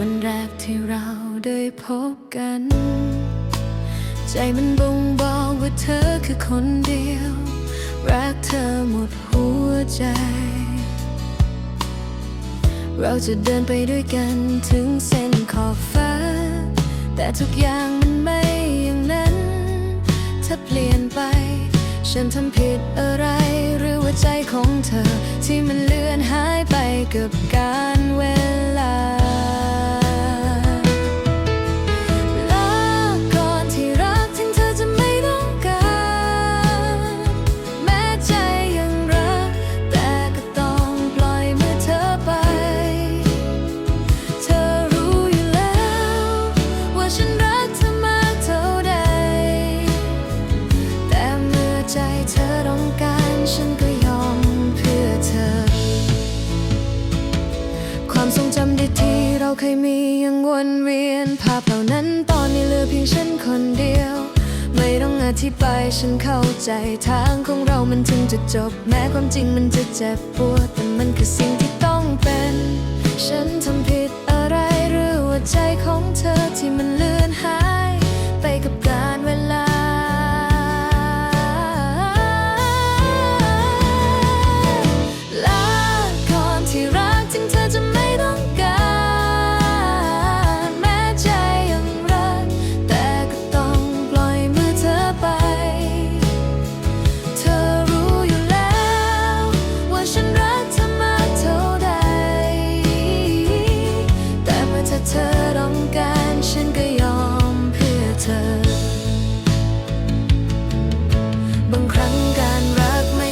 วันั้พบกัน ใจมันบ่งบอกว่าเธอคือคนเดียว รักเธอหมดหัวใจ เราจะเดินไปด้วยกันถึงเส้นขอบฟ้า แต่ทุกอย่างมันไม่อย่างนั้น ถ้าเปลี่ยนไป ฉันทำผิดอะไร หรือว่าใจของเธอที่มันเลือนหายไปกับ เคยมียังวนเวียน ภาพเหล่านั้นตอนนี้เหลือเพียงฉันคนเดียว ไม่ต้องอธิบายฉันเข้าใจทางของเรามันถึงจะจบ แม้ความจริงมันจะเจ็บปวด แต่มันคือสิ่งที่ต้องเป็น ฉันทำผิด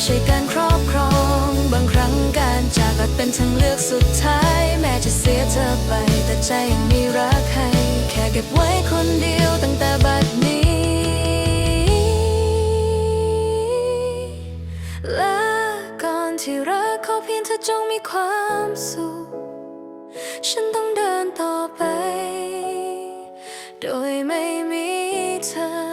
ใช่การครอบครอง บางครั้งการจากอาจเป็นทางเลือกสุดท้าย แม้จะเสียเธอไป แต่ใจยังมีรักให้ แค่เก็บไว้คนเดียวตั้งแต่บัดนี้ และก่อนที่รักขอเพียงเธอจงมีความสุข ฉันต้องเดินต่อไป โดยไม่มีเธอ